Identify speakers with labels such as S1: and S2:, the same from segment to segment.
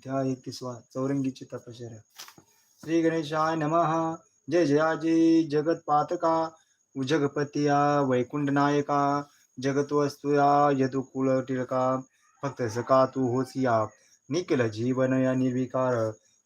S1: अध्याय एकतीसवा चौरंगीची तपश्चर्या. श्री गणेशाय नमः. जय जयाजी. जगतपातका जगपतिया वैकुंठ नायका जगतवस्तुया यदुकुल टिळका. फक्त सका तू होसिया. निखिल जीवन या निर्विकार.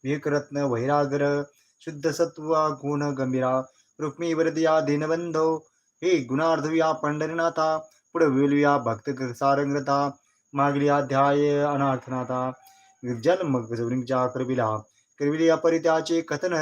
S1: विकरत्न वैरागर. शुद्ध सत्व गुण गंभीरा. रुक्मी वरदिया दीनबंधो. हे गुणार्धविया पंढरीनाथा. पुढे वेलूया भक्त सारंगता. मागली अध्याय अनार्थनाथा जन्म गौरींच्या करविला. या परित्याचे कथन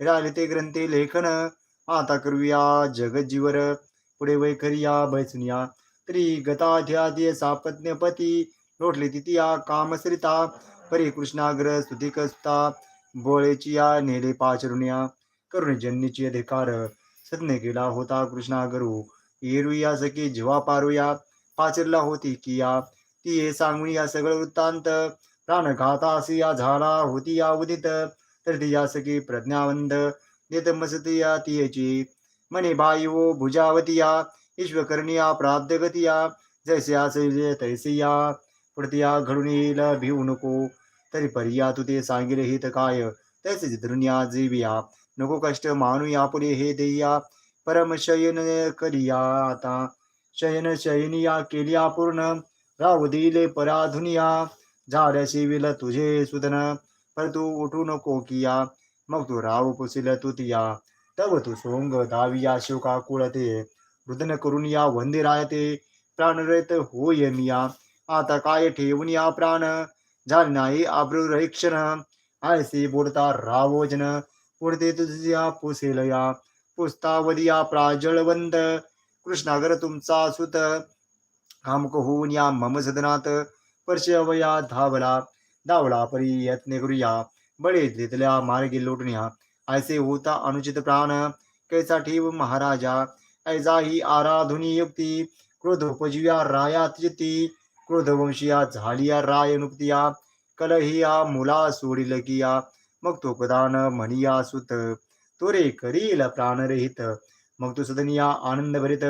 S1: राहिले ते ग्रंथे लेखन. आता करूया जगज्जीवर. पुढे वैखरिया बैसुनिया तरी गताध्यादीय सापज्ञपती लोटले तिथिया कामसरिता. परी कृष्णाग्र स्तुतिकस्ता बोळेची या नेले पाचरुण्या करुण जन्नीची अधिकार. सज्ञ केला होता कृष्णागरू. येरुया सखी जीवा पारुया. पाचरला होती किया. ती हे सांगून या सगळं वृत्तांत. प्राणघातासी या झाला होती या उदित तर ती या सखी प्रज्ञावंत देत मसती या तियेची। मने बायू भुजावतिया ईश्वकर्णिया प्राप्तगतिया जैसे असेल तैसिया प्रतिया घडून येईल भिवू नको तरी परिया तू ते सांगिले हित काय तैसे धरुनिया जीविया। नको कष्ट मानूया पुढे हे देया परम शयन करिया आता शयन शयनिया केलिया पूर्ण राहू दिले पराधुनिया। झाड्याशी विल तुझे सुदन पर तू उठू नको किया मग तू राव पुसिल तुतिया तव तू सोंग दाविया शिवका कुळते रुदन करून या वंदे रायते प्राणरहित होय मिया. आता काय ठेवून या प्राण? झाले नाही आब्रुरक्षण आयसे बोलता रावोजन पुढते तुझ्या पुसेल या. पुस्तावदिया प्राजळवंत कृष्णागर तुमचा सुत. कामक होऊन या मम सदनात परशवया धावला धावला परी यत्ने करूया. बळे घेतल्या मार्गे लोटण्या. ऐसे होता अनुचित प्राण. कैसा ठेव महाराजा? ऐजा ही आराधुनी युक्ती. क्रोध उपजीव्या राया क्रोध वंशिया झालिया राय नुक्तिया. कलहिया मुला सोडिल किया. मग तो कदान म्हणिया सुत. तोरे करील प्राणरहित. मग तो सदनिया आनंद भरित.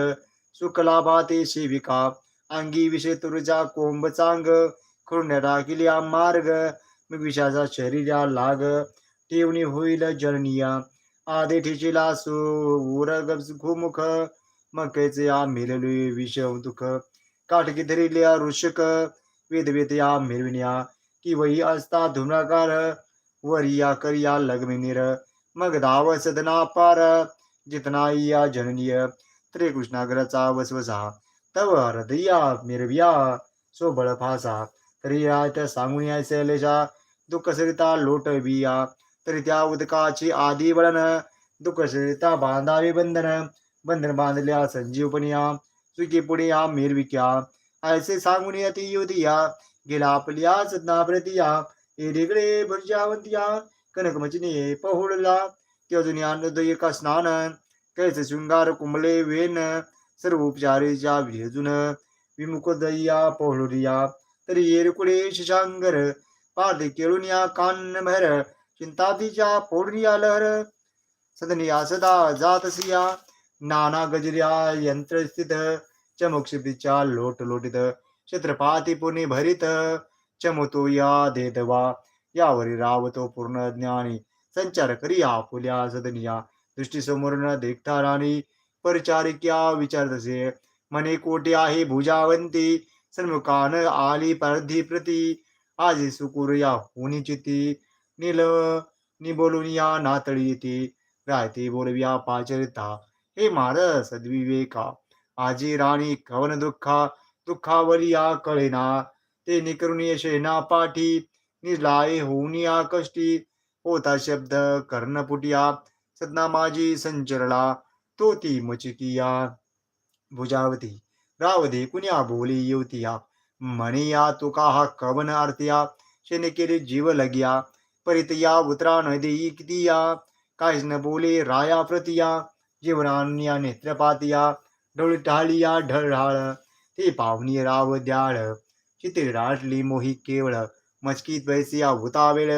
S1: सुखलाभा ते सेविका. अंगी विषय तुरजा कोंब चांग करून राखिल्या मार्ग विषाचा शरीरा लाग ठेवणी होईल जननिया आदे ठेचिला सुरग घुमुख मग या मिळली विषम दुःख काटकी धरिल्या ऋषक वेद या मिरविण्या कि वही असता धुम्राकार वरिया करिया लगमिनीर मग धाव सदना पार जितना या जननीय त्रिकृष्णाग्रचा वसवसा तव हृदया मिरव्या सोबळ फासा तरी त्या सांगून या लेशा दुःख सरिता लोटविया तरी त्या उदकाची आदी वळण दुःख सरिता बांधावे बंधन बंधन बांधल्या संजीवपणिया सुखी पुढे या मिरविक्या ऐसे सांगून यती युधिया गेला आपल्या सदनाप्रतिया एरेकडे भुर्जावंतिया कनकमचिने पहुडला ते अजून अन्नोदय का स्नान कैसे शृंगार कुंबले वेन सर्व उपचारेच्या भेजून विमुख दय्या तरी येरकुडे शशांगर पारदे केळून या कान चिंतातीच्या पोडनिया लहर। सदनिया सदा जातसिया नाना गजर्या यंत्र स्थित चमुक्षिपीच्या लोट लोटित छत्रपाती पुणे भरित चमतो या देदवा। यावरी रावतो पूर्ण ज्ञानी संचार करिया फुल्या सदनिया। दृष्टी समोर न देखता राणी परिचारिक्या विचारतसे मने कोटी आहे भुजावंती सन्मुखान आली परधी प्रती। आजी सुकुरया होनी चिती। नील निबोलून या नातळी येते रायते बोलव्या पाचरिता। हे मार सद्विवेका। आजी राणी कवन दुःखा। दुःखावलिया कळेना। ते निकरून येशेना पाठी। निलाय होऊनिया कष्टी। होता शब्द कर्णपुटिया। सदना माझी संचरला। तो ती मचिकिया। भुजावती रावधी कुण्या बोली येवतिया? म्हणिया तुका हा कवन आरतिया? शेने केले जीव लगिया। परितया उतरा न देई कितिया काहीच न बोले राया प्रतिया। जीवनान्या नेत्रपातिया ढोळ टाळिया ढळढाळ ते पावनी राव द्याळ। चिते राटली मोही केवळ। मचकीत बैसिया उतावेळ।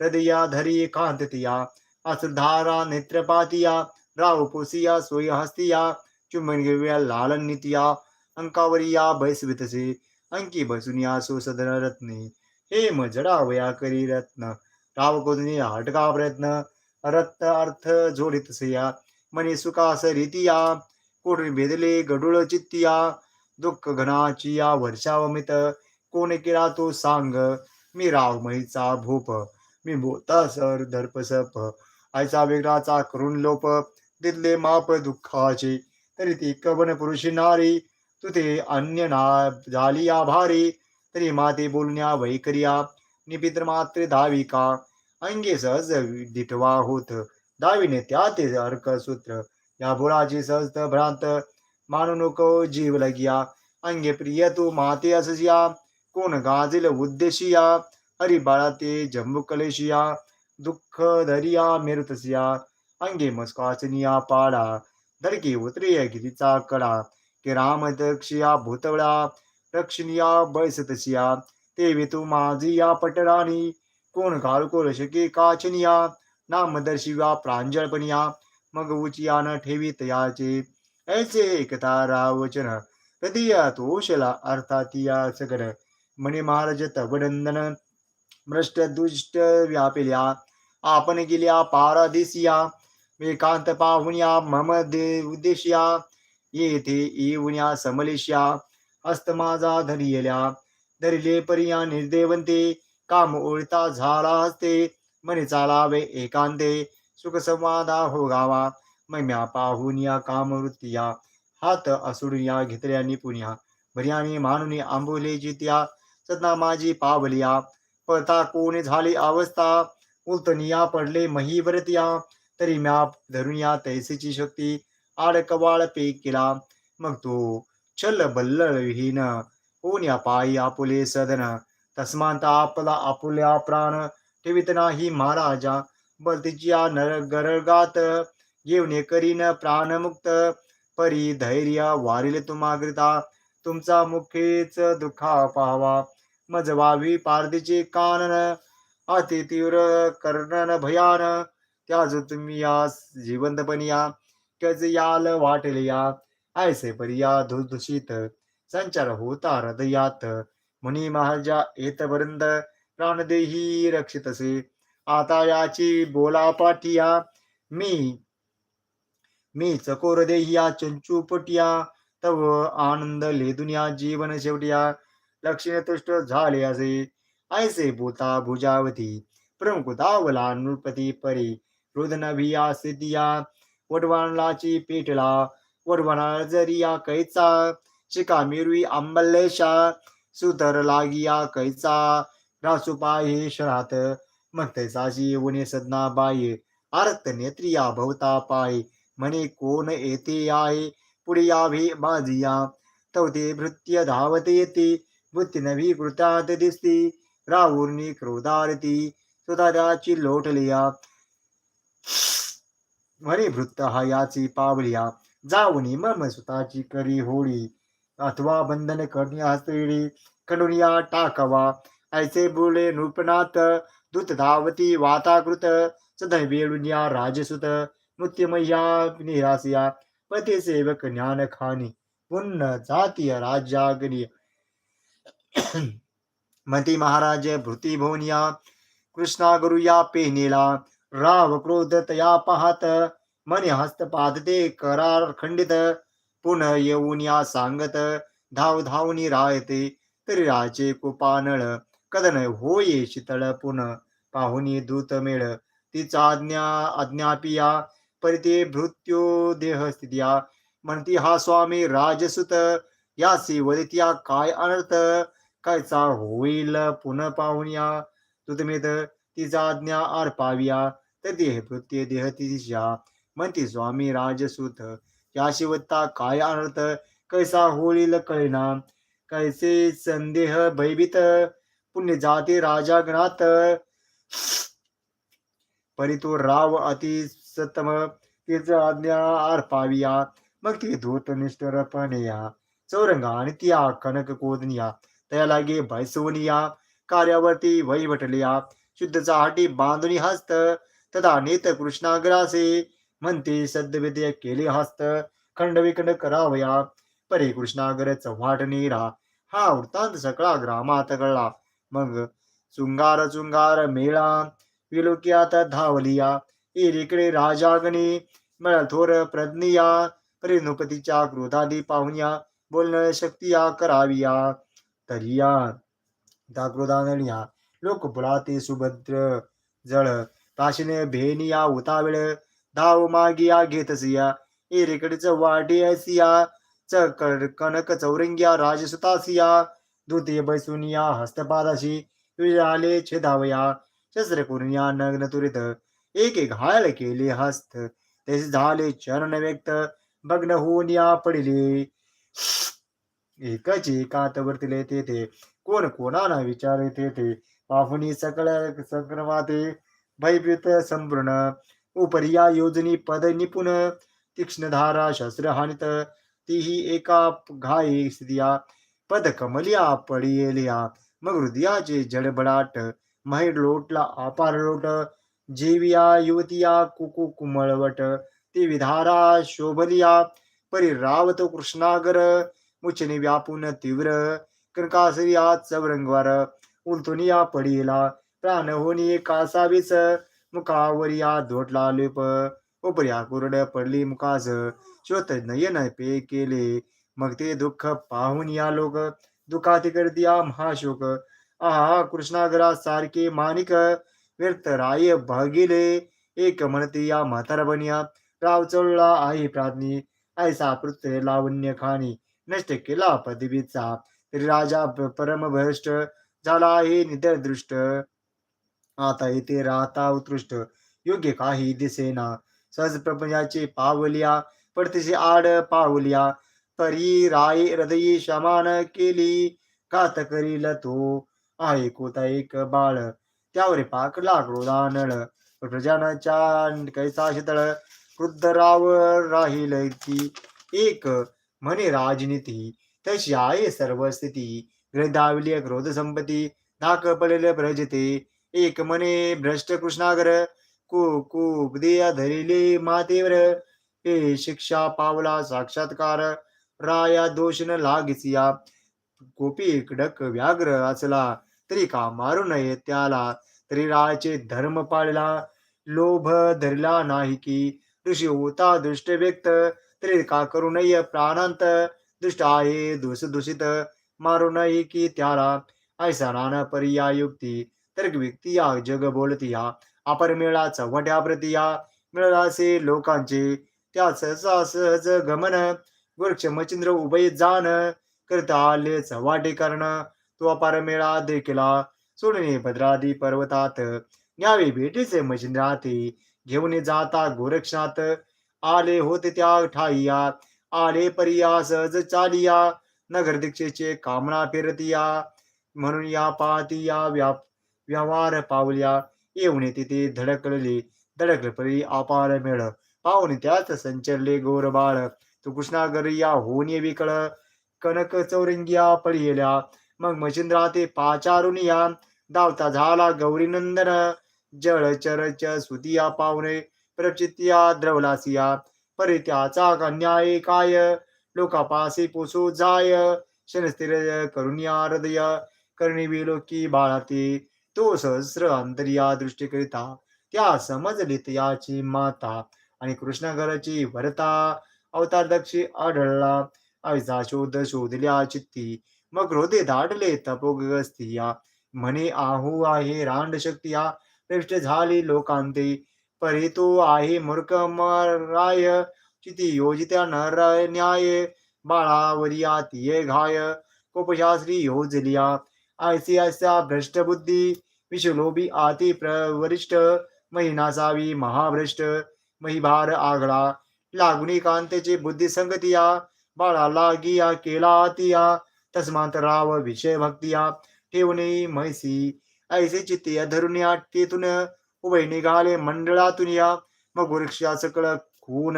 S1: हृदया धरी कांततिया असुधारा नेत्रपातिया राव पोसिया सोय हस्तिया चुंबन घेऊया लालन नितिया अंकावरिया बैसवितसे अंकी बसून या सो सदन रत्ने हे मजडावया करी रत्न राव कोदनी हटका प्रयत्न रत्न अर्थ जोडित सया मनी सुखास रीतिया कोणी भेदले गडुळ चित्तिया दुःख घनाची या वर्षावमित कोण केला तो सांग मी राव महीचा भूप मी बोलता सर दर्प सप आयचा वेगळाचा करून लोप दिले माप दुःखाचे तरी ती कवन पुरुषी नारी तुते अन्य ना झाली आभारी। तरी माते बोलण्या वैकरिया निपित्र मात्र धाविका। अंगे सहज दिटवा होत दाविने त्या ते अर्क सूत्र। या बोलाची सहज भ्रांत मानू नको जीव लगिया। अंगे प्रिय तू माते अससिया कोण गाजिल उद्देशिया। हरी बाळा ते जम्बू कलेशिया दुःख धरिया मेरुतसिया। अंगे मस्काचनिया पाडा धडकी उतरिय गिरीचा कडा की राम दक्षिया भूतवळा रक्षणिया बैसतसिया तेवी तू माझी या पटराणी कोण घालकोल शके काचनिया नामदर्शिवा प्रांजळपणिया मग उचिया न ठेवी तयाचे ऐसे एकता रावचन तदीय तोषला अर्थातिया सगड म्हणे महाराज तवनंदन भ्रष्ट दुष्ट व्यापिल्या आपण गेल्या पारादिसिया एकांत पाहुण्या मम दे उद्देशिया येथे येऊन्या समलेशिया हस्त माझा धरियल्या धरिले परिया निर्देवंते काम ओळता झाला हस्ते मने चालावे एकांते सुख संवादा हो गावा मैम्या पाहुनिया कामवृत्तिया हात असुडूया घेतल्या निपुण्या भर्याने मानुनी आंबोले जित्या सदना माझी पावलिया पळता कोण झाली अवस्था उलतनिया पडले मही महीवरतिया तरी म्या या तैसेची शक्ती. आडकवाळ पे केला. मग तो छल बल्लळ विहीन. या पायी आपुले सदन. तस्मांत आपला आपुल्या प्राण ठेवित नाही महाराजा. बलतीच्या नर गरगात. येऊन करीन प्राणमुक्त. परी धैर्य वारिले तुम्हाग्रिता तुमचा मुखेच दुःखा पाहावा. मजवावी पारदीचे कानन. अति तीव्र कर्णन भयान. त्याज तुम्ही या जिवंतपणी या कज याल वाटले या ऐसे परिया धुदूषित संचार होता हृदयात। मुनी महाराजा येतपर्यंत प्राणदेही रक्षितसे आता याची बोला पाठिया मी मी चकोर देहिया चंचू पटिया तव आनंद लेदुनिया जीवन शेवटिया। लक्षणे तुष्ट झाले असे ऐसे भूता भुजावती प्रमुख दावला नृपती परी। रुदनभिया सिद्धिया वडवणाची पेटला वडवणा जरिया कैचा शिका मिरवी आंबल्लेशा सुतर लागिया कैचा रासुपा हे शरात मग तैसाची उणे सदना बाई आरत नेत्रिया भवता पाये म्हणे कोण येते आहे पुढे यावे बाजिया तवते भृत्य धावते येते वृत्ती नवी कृतात दिसती राहुर्नी क्रोधारती सुधाराची लोटलिया म्हणे वृत्त हा याची पावलिया जाऊनी मम सुताची करी होळी अथवा बंधन करणी हस्तळी खंडुनिया टाकवा ऐसे बोले नृपनाथ दूत धावती वाताकृत सदै वेळुनिया राजसुत मृत्युमय्या निरासिया पती सेवक ज्ञान खानी पुन्न जातीय राज्याग्निय मती महाराज भृती भोनिया कृष्णा गुरुया पेनेला राव क्रोध तया पाहत मन हस्तपाद ते करार खंडित पुन्हा येऊन या सांगत धाव धावनी राहते तरी राजे कुपानळ कदन होये शीतळ पुन पाहुनी दूत मेळ तिचा आज्ञा अज्ञापिया परिते भृत्यो देह स्थितिया म्हणती हा स्वामी राजसुत यासी वदित्या काय अनर्थ कायचा होईल पुन पाहुनिया? तुतमेत तिचा आज्ञा आर पाविया तर देह म्हणती स्वामी राजसुत या काय अनर्थ कैसा होळील कळेना कैसे संदेह भयभीत पुण्य जाती राजागणात परी राव अति सतम तिचं आज्ञा अर्पाविया मग ती धूत निष्ठरपणया चौरंगा आणि त्या कनक कोदनिया त्या लागे भैसवनिया कार्यावरती वैवटलिया शुद्धचा हाटी बांधुनी हस्त तदा नीत कृष्णाग्रासे म्हणते सद्यविद्य केले हस्त खंडविखंड करावया परे कृष्णागर चव्हाट नीरा हा वृत्तांत सगळा ग्रामात कळला. मग चुंगार चुंगार मेळा विलोक्यात धावलिया एकीकडे राजागणी मिळा थोर प्रज्ञिया परिणुपतीच्या क्रोधादी पाहुण्या बोलणं शक्तिया कराविया तरिया त्या क्रोधानलिया लोकपुळाते सुभद्र जळ ताशिने भेनिया उतावेळ धाव मागिया घेतसिया एरेकडच वाटी च कनक चौरंग्या राजसुतासिया दूते बैसुनिया हस्तपादाशी विजाले छेदावया. शस्त्र कुर्या नग्न तुरित. एक एक घायल केले हस्त. तसे झाले चरण व्यक्त. भग्न होऊन या पडिले. एकच एकात वर्तले तेथे. कोण कोणाला विचारे तेथे. पाहुणी सकळ संक्रमाते. भयभीत संपूर्ण. उपरिया योजनी पद निपुण. तीक्ष्णधारा शस्त्र हानित. तीही एका घाई स्त्रिया पद कमलिया पडियेलिया. मग हृदयाचे जडबडाट. महिर लोटला आपार लोट. जेविया युवतिया कुकु कुमळवट. ती विधारा शोभलिया. परी रावत कृष्णागर. मुचने व्यापून तीव्र. कनकासरिया चवरंगवार उलतुनिया पडियेला. प्राण होनी कासावीस मुखावरिया धोटला लेप उपर्या कुरड पडली मुकास श्रोत नयन पे केले मग ते दुःख पाहून या लोक दुःखाती करदिया महाशोक आहा कृष्णागरा सारखे मानिक व्यर्थ राय भागिले एक म्हणते या म्हातार बनिया राव चळला आई प्राज्ञी ऐसा पृथ्वी लावण्य खाणी नष्ट केला पदवीचा तरी राजा परमभ्रष्ट झाला आहे निधर दृष्ट आता येथे राहता उत्कृष्ट. योग्य काही दिसेना. सहज प्रपंचाचे पावलिया पडतीशी आड पावलिया. तरी राय हृदयी शमान केली. कात करील तो. आहे कोता एक बाळ. त्यावर पाक लागलो दानळ. प्रजानाच्या कैसा शीतळ. क्रुद्ध राव राहील ती एक म्हणे राजनीती. तशी आहे सर्व स्थिती. ग्रदावली क्रोध संपत्ती. धाक पडले प्रजते. एक मने भ्रष्ट कृष्णागर कु दिया धरिले मातेवर. हे शिक्षा पावला साक्षात्कार राया दोष न लागिसिया. गोपी कडक व्याघ्र असला तरी का मारू नये त्याला? तरी रायाचे धर्म पाळला लोभ धरला नाही की? ऋषी होता दृष्ट व्यक्त तरी का करू नये प्राणांत? दुष्ट आहे दोष दूषित मारू नये की त्याला? ऐसा नाना पर्याय तर व्यक्ती या जग बोलती या अपर मिळा चव्हाट्या प्रती या मिळाला लोकांचे त्या सहसा सहज गमन वृक्ष मचिंद्र उभय जाण करता आले चव्हाटे करण तो अपरमेळा देखिला सोडणे भद्रादी पर्वतात न्यावे भेटीचे मचिंद्राते घेऊन जाता गोरक्षात आले होते त्या ठाईया आले परिया सहज चालिया नगर दीक्षेचे कामना फिरतिया म्हणून या पाहती या व्याप व्यवहार पावल्या. येऊन तिथे धडकले. धडकलपरी परी अपार मेळ. पाहून त्याच संचरले गोर बाळ. तू कृष्णागरी या होणे विकळ. कनक चौरंगिया पडिल्या मग मच्छिंद्रा ते पाचारून या. धावता झाला गौरी नंदन जळ चरच सुतिया पाहुणे प्रचितिया द्रवलासिया परी त्याचा कन्याय काय? लोकापासी पोसू जाय. शनस्थिर करुणिया हृदय. करणी विलोकी बाळाती. तो सहस्र अंतरिया दृष्टीकरिता त्या समजलीत याची माता आणि कृष्णगराची भरता अवतार दक्षी आढळला. आईचा शोध शोधल्या चित्ती मग हृदय दाटले तपोगस्तिया म्हणे आहू आहे रांड शक्तिया प्रविष्ट झाली लोकांते. परी तो आहे मूर्ख राय चिती योजित्या नर न्याय. बाळावरिया तिये घाय कोपशास्त्री योजलिया. ऐसी ऐसा भ्रष्ट विषलोभी आती प्रवरिष्ठ महिनासावी महाभ्रष्ट महिभार आगळा लागुनी कांतेची बुद्धी संगतिया बाळा लागिया केला आतिया तस्मांत राव विषय भक्तिया ठेवणे म्हैसी ऐसे चित्ते धरुण्या तेथून उभय निघाले मंडळातून या मग वृक्षा सकळ खून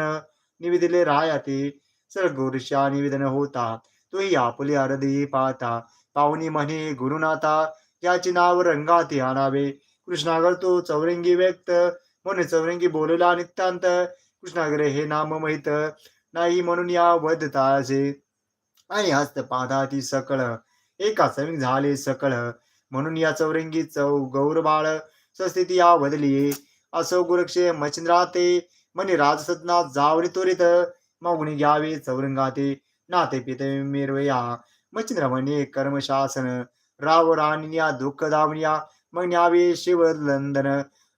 S1: निवेदिले राया ते सर्ग वृक्षा निवेदन होता तोही आपले अर्धी पाहता पाहुणी म्हणे गुरुनाथा याचे नाव रंगाती आणावे. कृष्णागर तो चौरंगी व्यक्त म्हणे चौरंगी बोलला नित्यांत कृष्णागरे हे नाम माहीत नाही म्हणून या वधताचे आणि हस्त पादाती सकळ एका समिक झाले सकळ. म्हणून या चौरंगी चौ गौरबाळ स्वस्थिती या बदली असो गुरक्षे मच्छिंद्रा म्हणे राजसदनात जावरी त्वरित. मागणी घ्यावे चौरंगाते नाते पिते मिरवया. मच्छिंद्र कर्मशासन राव राणिया दुःख दावनिया मग शिव लंदन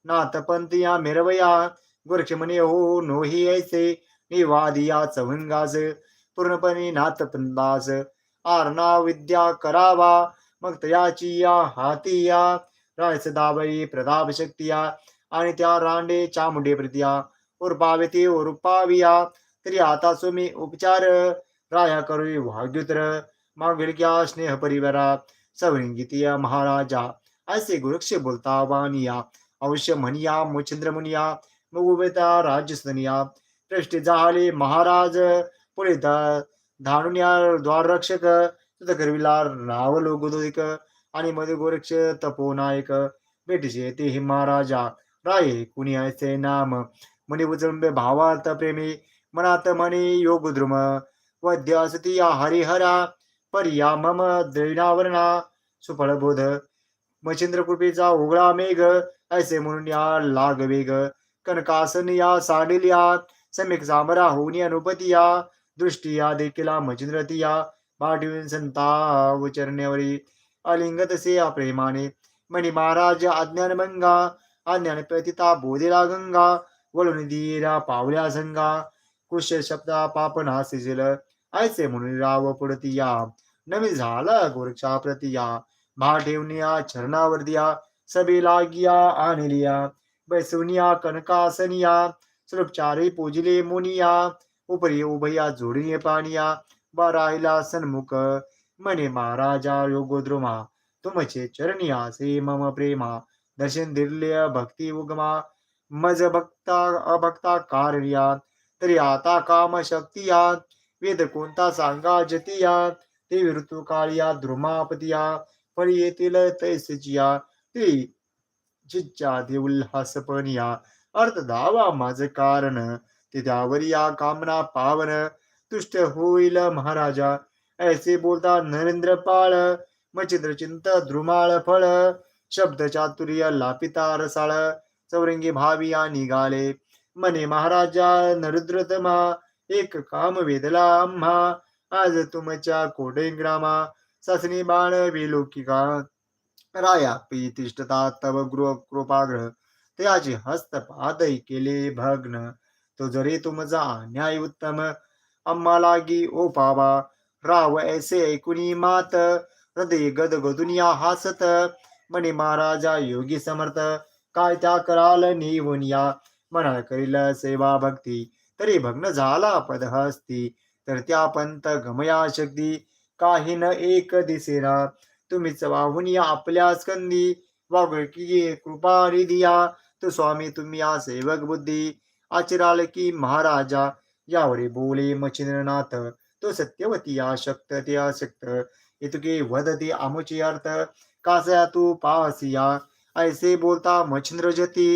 S1: नाथपंतिया मिरवया गुरक्ष म्हणे हो, हो नोही ऐसे निवादिया चवंगास पूर्णपणे नाथपंदास आरणा विद्या करावा मग तयाची या हाती या रायस दाबई प्रताप शक्तिया आणि त्या रांडे चामुंडे प्रतिया उर्पावे ते उर्पाविया तरी आता तुम्ही उपचार राया करू भाग्युतर मागील स्नेह परिवारा सवरिंगितिया महाराजा। असे गुरुक्ष बोलता वानिया। अवश्य म्हणिया मुचंद्र मुनिया मुगुबेता राज्यस्तनिया प्रष्टी झाले महाराज पुढे धानुन्या धानुनिया द्वाररक्षक तुझ करविला राव लोगोदिक आणि मधु गोरक्ष तपोनायक। भेटीचे ते हे महाराजा। राये कुणी ऐसे नाम। मनी उजळंबे भावार्थ प्रेमी मनात मनी योग द्रुम वद्य असती हरिहरा पर्या मम द्रैणावरणा सुफळबोध मच्छिंद्र कृपेचा उघडा मेघ ऐसे म्हणून या लाग वेग। कनकासन या साडिल्या सम्यक सामरा होऊन अनुपती या दृष्टी या देखील मचिंद्रती या पाठवून संता उचरण्यावरी अलिंगत से या प्रेमाने मणी महाराज अज्ञान मंगा। अज्ञान प्रतिता बोधेला गंगा। वळून दिरा पावल्या संगा। कुश शब्दा पापना नासिल ऐसे म्हणून राव पुढती या नवी झाला गोरक्षा प्रतिया भा ठेवून चरणावर दिया सभी लागिया आणलिया बैसुनिया कनकासनिया सुरपचारी पूजले मुनिया उपरी उभया जोडीने पानिया बारायला सन्मुख मने महाराजा योगोद्रुमा तुमचे चरणिया से मम प्रेमा दर्शन दिर्ल्य भक्ती उगमा मज भक्ता अभक्ता कार्या तरी आता काम शक्तियात वेद कोणता सांगा जतिया ते ऋतू काळिया द्रुमापतिया फळी येतील तैसचिया ते जिज्जा दे अर्थ दावा माझ कारण ते त्यावर या कामना पावन. तुष्ट होईल महाराजा ऐसे बोलता नरेंद्र पाळ. मचिंद्र चिंत द्रुमाळ फळ. शब्द चातुर्य लापिता रसाळ. चौरंगी भाविया निघाले मने महाराजा नरुद्रतमा. एक काम वेदला आम्हा आज तुमच्या कोडेंग्रामा ससनी बाण विलोकिका राया तिष्ठता तव गृह कृपाग्रह. त्याचे हस्तपादय केले भग्न. तो जरी तुमचा न्याय उत्तम. अम्मा लागी ओ पावा राव ऐसे ऐकुनी मात. हृदय गद गदुनिया हासत. म्हणे महाराजा योगी समर्थ. काय त्या कराल निवून या. म्हणा करील सेवा भक्ती. तरी भग्न झाला पद हस्ती तर त्या पंत गमया शक्ती काही न एक दिसेना. तुम्हीच वाहून या आपल्या स्कंदी वागळकी कृपा दिया तो स्वामी तुम्ही या सेवक बुद्धी आचराल की महाराजा. यावरी बोले मचिंद्रनाथ तो सत्यवती या शक्त ते अशक्त इतके वदती आमुची अर्थ कासया तू पाहसिया. ऐसे बोलता मच्छिंद्र जती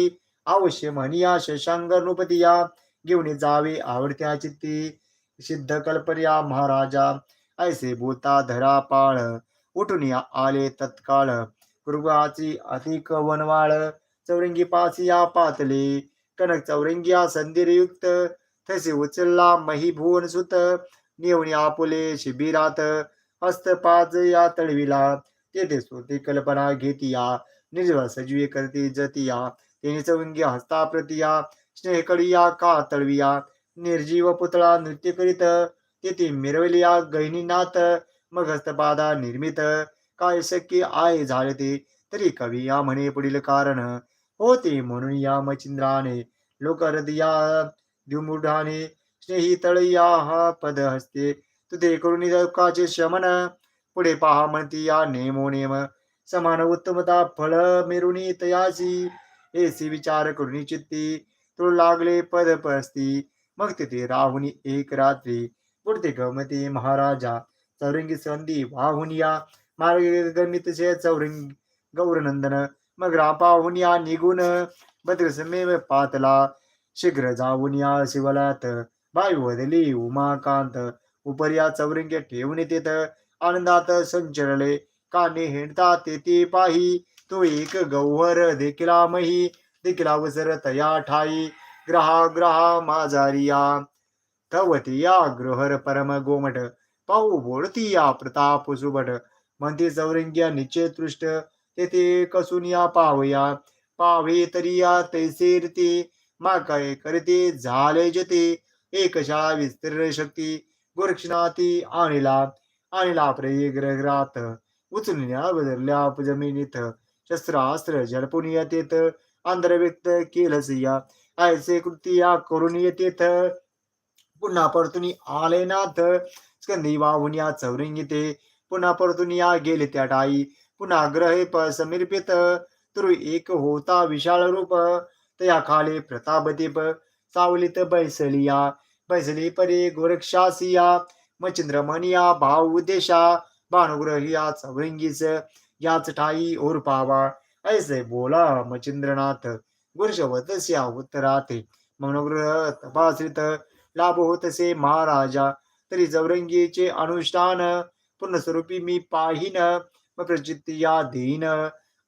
S1: अवश्य म्हणिया शशांग नृपतिया घेऊन जावे. आवडत्या चित्ती सिद्ध कल्पर्या महाराजा. ऐसे भूता धरा पाळ. उठून या आले तत्काळ. कृगाची अधिक वनवाळ. चौरंगी पासिया पातले. कनक चौरंगिया संधिरयुक्त. तसे उचलला मही भुवन सुत. नेऊन आपुले शिबिरात. हस्तपाज या तळविला. तेथे स्वती कल्पना घेतिया. निर्जळ सजीवे करती जतिया. तेने चौरंगी हस्ता प्रतिया स्नेहकडिया का तळविया निर्जीव पुतळा नृत्य करीत तेथे मिरवलिया गहिनीनाथ मग हस्तपादा निर्मित. काय शक्य आहे झाले ते? तरी कवी या म्हणे पुढील कारण. होते म्हणून या मचिंद्राने लोकहृदया द्युमुढाने स्नेही तळया हा पद हस्ते तुझे करून दुःखाचे शमन. पुढे पहा म्हणती या नेमो नेम समान उत्तमता फळ मिरुनी तयासी. एसी विचार करुणी चित्ती तो लागले पद पस्ती मग तिथे राहुनी एक रात्री पुढते गमते महाराजा. चौरंगी संधी वाहुन या. मार्ग गमितचे चौरंग गौरनंदन. मग रापाहून या निघून. भद्रसमेव पातला. शीघ्र जाऊन या शिवलात. बाई वदली उमाकांत. उपर्या या चौरंगी ठेवून तेथ आनंदात संचरले. काने हिंडता तेथे पाही. तो एक गौहर देखिला मही. देखिला वसर तया ठाई ग्रहा ग्रहा माझारिया तवतिया गृहर परम गोमट पाहू बोलती या प्रताप सुबट म्हणते चौरंग्या निश्चय तृष्ट तेथे कसून या पावया पावे तरी या तैसे रीती मा काय करते झाले जते. एकशा विस्तीर्ण शक्ती गोरक्षनाती आणिला आणिला प्रे ग्रहरात उचलण्या बदलल्या जमिनीत शस्त्रास्त्र झडपून आंध्र व्यक्त केलंच या. ऐसे कृती या करून येते पुन्हा परतून आले नाथ स्कंदी वाहून या येते. पुन्हा परतून या गेले त्या टाई पुन्हा ग्रह प समीर्पित तुरु एक होता विशाल रूप. तया खाली प्रतापदीप सावलीत बैसलिया बैसली परे गोरक्षासिया मचिंद्रमणिया भाव देशा भानुग्रहिया चौरंगीच याच ठाई ओरपावा. ऐसे बोला मचिंद्रनाथ गुरुशवतस्या उत्तराथे मनोग्रह तपासित लाभ होतसे महाराजा तरी चौरंगीचे अनुष्ठान पूर्णस्वरूपी मी पाहिन मग या देईन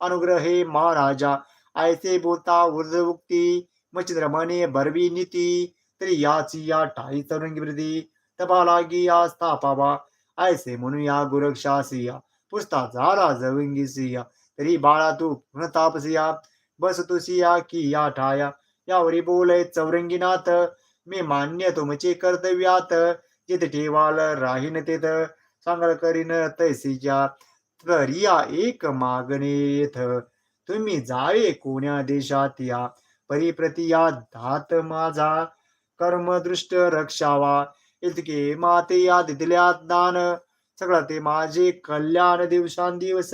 S1: अनुग्रहे महाराजा ऐसे बोलता उर्दुक्ती मचिंद्रमणे बरवी नीती तरी याची या ठाई चौरंगी वृद्धी तपा लागी या स्थापावा ऐसे म्हणून या गुरक्षासिया पुसता झाला जवंगीसिया तरी बाळा तू तापसिया बस तुसिया की या ठाया यावरी बोले चौरंगीनाथ मी मान्य तुमचे कर्तव्यात जिथे ठेवाल राहीन तेथ सांगळ करीन तैसीच्या तरिया एक मागणे येथ तुम्ही जावे कोण्या देशात या परिप्रतिया धात माझा कर्मदृष्ट रक्षावा इतके माते या दिल्या दान सगळं ते माझे कल्याण दिवसांदिवस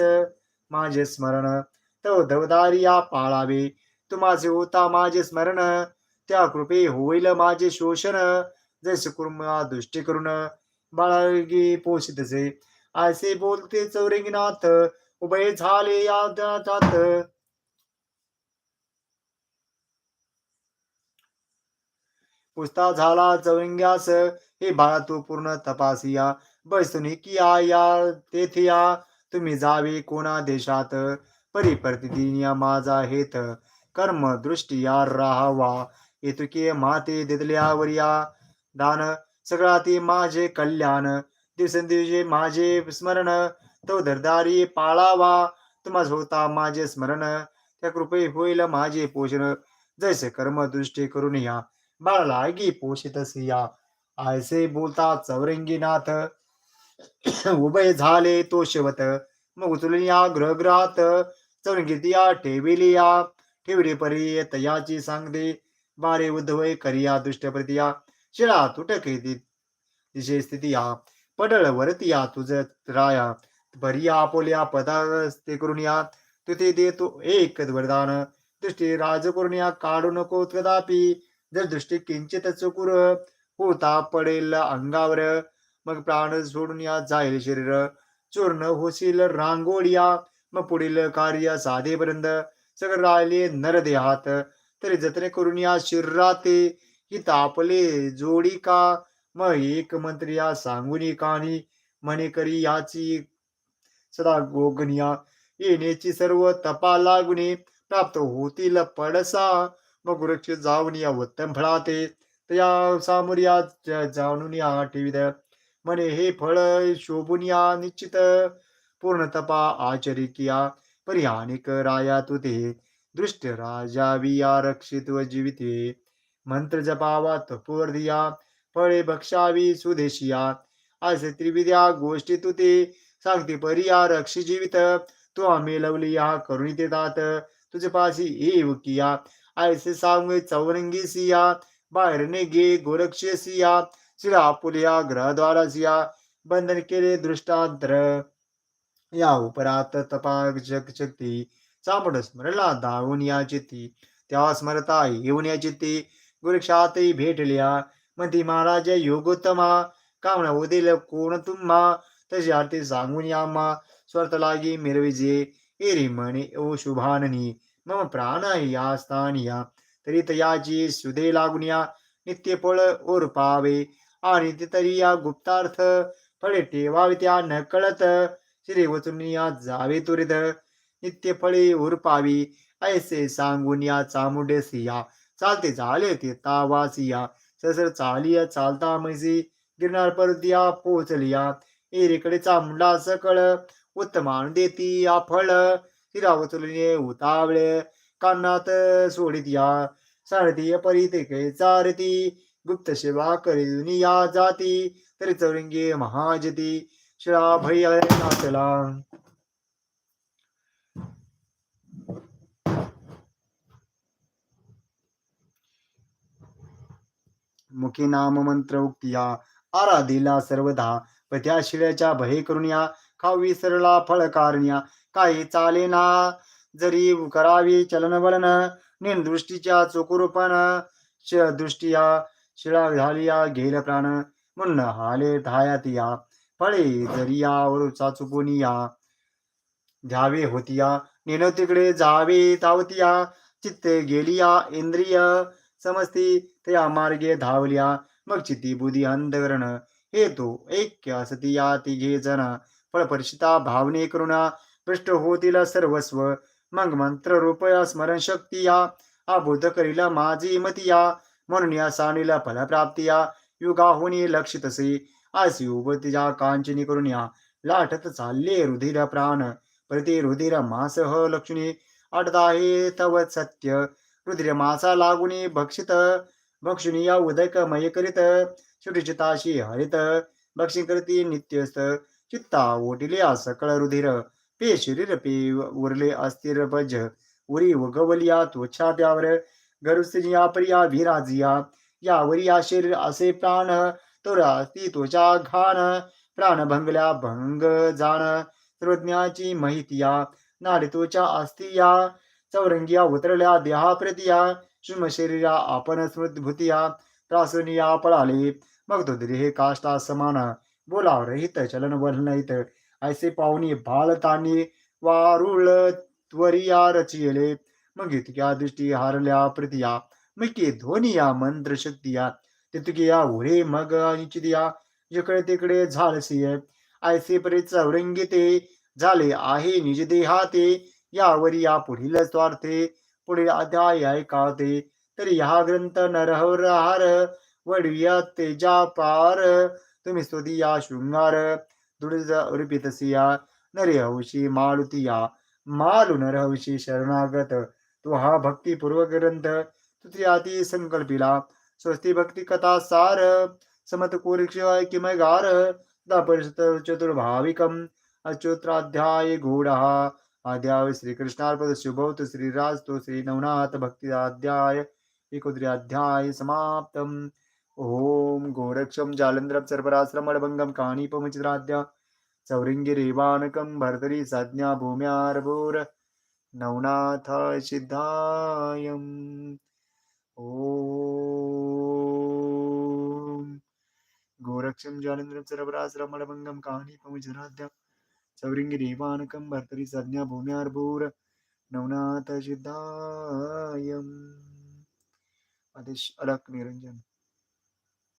S1: माझे स्मरण तो धवदारी या पाळावे. तुम्हाचे होता माझे स्मरण त्या कृपे होईल माझे शोषण. जैसे कुर्मा दृष्टी करून बाळगी पोषितसे असे बोलते चौरंगीनाथ उभय झाले या पुस्ता पुसता झाला चौरंग्यास हे बाळा तू पूर्ण तपासिया. बसून किया या तेथे या. तुम्ही जावे कोणा देशात? परिपर्तिया माझा हेत. कर्म दृष्टी या राहावा. येतुके माते दिदल्यावर या दान सगळा ते माझे कल्याण. दिवसेंदिवशी माझे स्मरण. तो धरदारी पाळावा. तुम्हाच होता माझे स्मरण. त्या कृपे होईल माझे पोषण. जैसे कर्म दृष्टी करून या. बाळाला आगी पोषित या. आयसे बोलता चौरंगीनाथ. उभय झाले तो शिवत मग उचलून या ग्रहग्रहात. चौरंगीत या ठेविली या. ठेवली परी तयाची सांगते. बारे उद्धवय करिया दुष्टप्रतिया शिळा तुटक दिशे स्थिती या. पडळ वरती या तुझ राया. भरिया आपोल्या पदास्ते करून या. तुथे देतो एक वरदान. दृष्टी राज करून या. काढू नको कदापि. जर दृष्टी किंचित चुकुर. होता पडेल अंगावर. मग प्राण सोडून या जाईल शरीर. चूर्ण होशील रांगोळिया मग पुढील कार्य साधेपर्यंत. सगळं राहिले नर देहात तरी जतने करून या शरीराते. ही तापले जोडी का? मग एक मंत्री या सांगुनी कानी म्हणे करी याची. सदा गोगनिया येण्याची सर्व तपा लागुने प्राप्त होतील पडसा. मग वृक्ष जाऊन या उत्तम फळाते. त्या या जाणून या ठेवित. म्हणे हे फळ शोभून या निश्चित पूर्ण तपा आचरी किया परिहानिक राया तुते. दृष्ट राजा विया रक्षित व जीविते. मंत्र जपावा तपोवर्धिया फळे भक्षावी सुदेशिया. असे त्रिविद्या गोष्टी तुते. सांगते परिया रक्षी जीवित. तो आम्ही लवली या करुणी देतात तुझे पाशी एव किया. ऐसे सांगे चौरंगी सिया. बाहेरने गे गोरक्षे सिया. शिरा पुलिया ग्रहद्वारा जिया बंधन केले दृष्टांतर। या उपरात तपा जग शक्ती चामड स्मरला दावून या चित्ती त्या स्मरता येऊन या चित्ती गुरुक्षातही भेटल्या म्हणती महाराज योगोत्तमा कामना उदेल कोण तुम्हा? तशी आरती सांगून या मा स्वर्थ लागी मिरविजे एरी म्हणे ओ शुभाननी मम प्राण या स्थानिया तरी तयाची सुदे लागून या नित्य पळ ओर पावे आणि ते तरी या गुप्तार्थ फळे ठेवावे त्या न कळत श्री वचून या जावे तुरित नित्य फळे उरपावी ऐसे सांगून या चामुंडे सिया. चालते झाले ते तावा सिया. ससर चालिया चालता मैसी गिरनार परतिया पोचलिया. एरीकडे चामुंडा सकळ. उत्तमान देती या फळ. शिरावचुलिने उतावळे. कानात सोडित या. सारथी परिते कै चारती. गुप्त सेवा करी या जाती तरी चौरंगी महाजती शिळा नाचला मुखी नाम मंत्र उक्तिया आराधीला सर्वदा पत्या शिळ्याच्या भय करून या खावी सरला फळ कारण्या। काही चालेना जरी करावी चलन वलन दृष्टीच्या चोकुरूपण श दृष्टिया शिळा झालिया घेल प्राण म्हणून हाले धायातिया फळे दरिया वर चाचुपुनिया द्यावे होतिया नेन तिकडे जावे तावतिया चित्ते गेलिया इंद्रिय समजती त्या मार्गे धावल्या मग चित्ती बुद्धी अंधकरण हेतू ऐक्य असतिया तिघे तिघे जण फळपरिषिता भावने करुणा भ्रष्ट होतील सर्वस्व मग मंत्र रूपया स्मरण शक्ती या हा करीला माझी मतिया म्हणून या सानीला फलप्राप्तिया युगाहुनी लक्षितसे आसी उभतिया कांचनी करून या लाटत चालले रुधिर प्राण प्रति रुधिर मासह लक्ष्मी अडदा हे तव सत्य रुधिर मासा लागुनी भक्षित भक्षुनी या उदक मय करीत शुचिताशी हरित भक्षी करती नित्यस्त चित्ता ओटिल्या सकळ रुधिर पे शरीर पे उरले अस्थिर भज उरी उगवलिया त्वचा त्यावर गरुसिया प्रिया विराजिया यावरी या शरीर असे प्राण तोरा ती त्वचा घाण प्राण भंगल्या भंग जाण सर्वज्ञाची माहितीया नाडी त्वचा अस्थिया चौरंगिया उतरल्या देहा प्रतिया शुम शरीरा आपण स्मृतभूतिया त्रासुनिया पळाले मग तो देह काष्टा समान बोलाव रहित चलन वलनहित ऐसे पाहुणी भालतानी वारुळ त्वरिया रचियले मग इतक्या दृष्टी हारल्या प्रतिया मग ध्वनिया मंत्र शक्तिया तितकिया उरे मग निश्चितिया जिकडे तिकडे झालसिय ऐसे परी चौरंगी ते झाले आहे निज देहाते यावर या पुढील स्वार्थे पुढील अध्याय ऐकाते तरी हा ग्रंथ नरहरहार वडविया तेजा पार तुम्ही स्तुतिया शृंगार दुर्ज उर्पितसिया नरहंशी मारुतिया मालू नरहंशी शरणागत तो हा भक्तीपूर्व ग्रंथ तुत्याती संकल्पिला। स्वस्ती भक्ती कथा सार समत कुरिक्षय किमय गार परिषद चतुर्भाविकम अच्युत्राध्याय गूढ। अध्याय श्रीकृष्णार्पद शुभवत श्रीराज तो श्री नवनाथ भक्ती अध्याय एकोद्री अध्याय समाप्तम। ओम गोरक्षम जालंद्रम सर्वराश्रमणभंगम काणीपमचित्राद्या चौरिंगी रेवानकम भरतरी संज्ञा भूम्यारभूर नवनाथ सिद्धाय। गोरक्षं गोरक्षम सरबराश्रमणभङ्गं सर्वराश्रमणभंगम काणीपमचित्राद्या चौरिंगी रेवानकम भरतरी संज्ञा भूम्यारभूर नवनाथ आदेश अलक निरंजन।